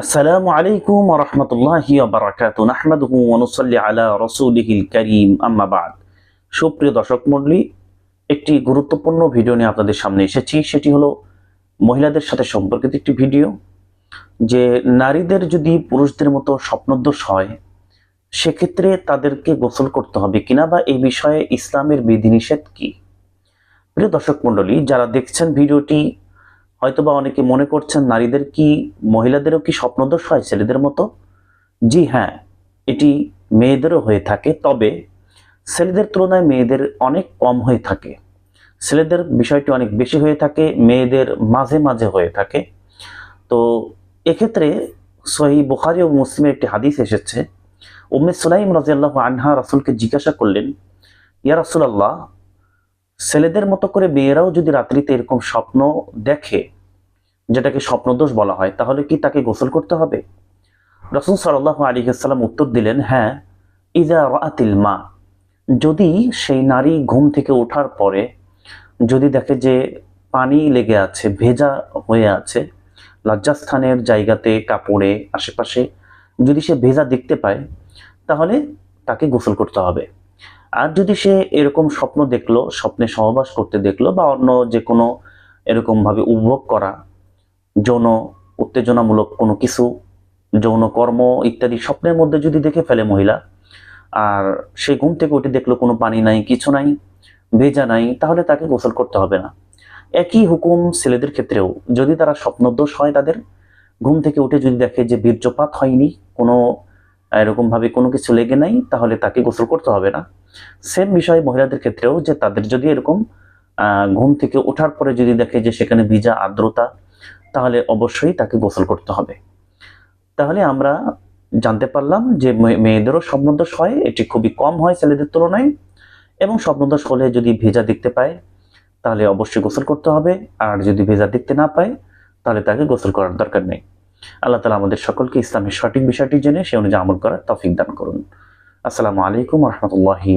আসসালামু আলাইকুম রহমতুল্লাহি বারাকাতু নাহমাদুহু ওয়া নুসাল্লি আলা রাসূলিহিল কারীম। আম্মা বাদ। সুপ্রিয় দর্শক মণ্ডলী, একটি গুরুত্বপূর্ণ ভিডিও নিয়ে আপনাদের সামনে এসেছি। সেটি হলো মহিলাদের সাথে সম্পর্কিত একটি ভিডিও, যে নারীদের যদি পুরুষদের মতো স্বপ্নদোষ হয়, সেক্ষেত্রে তাদেরকে গোসল করতে হবে কিনা বা এই বিষয়ে ইসলামের বিধিনিষেধ কি? প্রিয় দর্শক মণ্ডলী, যারা দেখছেন ভিডিওটি হয়তোবা অনেকে মনে করছেন নারীদের কি, মহিলাদেরও কি স্বপ্নদোষ হয় ছেলেদের মতো? জি হ্যাঁ এটি মেয়েদেরও হয়ে থাকে, তবে ছেলেদের তুলনায় মেয়েদের অনেক কম হয়ে থাকে। ছেলেদের বিষয়টি অনেক বেশি হয়ে থাকে, মেয়েদের মাঝে মাঝে হয়ে থাকে। তো এক্ষেত্রে সহি বুখারি ও মুসলিমের একটি হাদিস এসেছে, উম্মে সুলাইম রাজিয়াল্লাহ আনহা রাসুলকে জিজ্ঞাসা করলেন, ইয়া রাসুলাল্লাহ, ছেলেদের মতো করে মেয়েরাও যদি রাত্রিতে এরকম স্বপ্ন দেখে যেটাকে স্বপ্নদোষ বলা হয়, তাহলে কি তাকে গোসল করতে হবে? রসুল সাল্লাহ আলিহাল্লাম উত্তর দিলেন হ্যাঁ ইজা রাতিল মা। যদি সেই নারী ঘুম থেকে ওঠার পরে যদি দেখে যে পানি লেগে আছে, ভেজা হয়ে আছে, লজ্জাস্থানের জায়গাতে, কাপড়ে, আশেপাশে যদি সে ভেজা দেখতে পায়, তাহলে তাকে গোসল করতে হবে। আর যদি সে এরকম স্বপ্ন দেখল, স্বপ্নে সহবাস করতে দেখল বা অন্য যে কোনো এরকমভাবে উপভোগ করা যৌন উত্তেজনামূলক কোনো কিছু, যৌন কর্ম ইত্যাদি স্বপ্নের মধ্যে যদি দেখে ফেলে মহিলা, আর সে ঘুম থেকে উঠে দেখল কোনো পানি নাই, কিছু নাই, ভেজা নাই, তাহলে তাকে গোসল করতে হবে না। একই হুকুম ছেলেদের ক্ষেত্রেও, যদি তারা স্বপ্নদোষ হয় তাদের, ঘুম থেকে উঠে যদি দেখে যে বীর্যপাত হয়নি, কোনো, এরকমভাবে কোনো কিছু লেগে নাই, তাহলে তাকে গোসল করতে হবে না। সেম বিষয় মহিলাদের ক্ষেত্রেও যে তাদের যদি এরকম ঘুম থেকে ওঠার পরে যদি দেখে যে সেখানে ভিজা আর্দ্রতা তাহলে অবশ্যই তাকে গোসল করতে হবে। তাহলে আমরা জানতে পারলাম যে মেয়েদেরও স্বপ্নদোষ হয়, এটি খুবই কম হয় ছেলেদের তুলনায়, এবং স্বপ্নদোষ হলে যদি ভেজা দেখতে পায়, তাহলে অবশ্যই গোসল করতে হবে, আর যদি ভেজা দেখতে না পায়, তাহলে তাকে গোসল করার দরকার নেই। আল্লাহ তালা আমাদের সকলকে ইসলামের সঠিক বিষয়টি জেনে সে অনুযায়ী আমল করার তফিক দান করুন। আসসালামু আলাইকুম রহমতুল্লাহি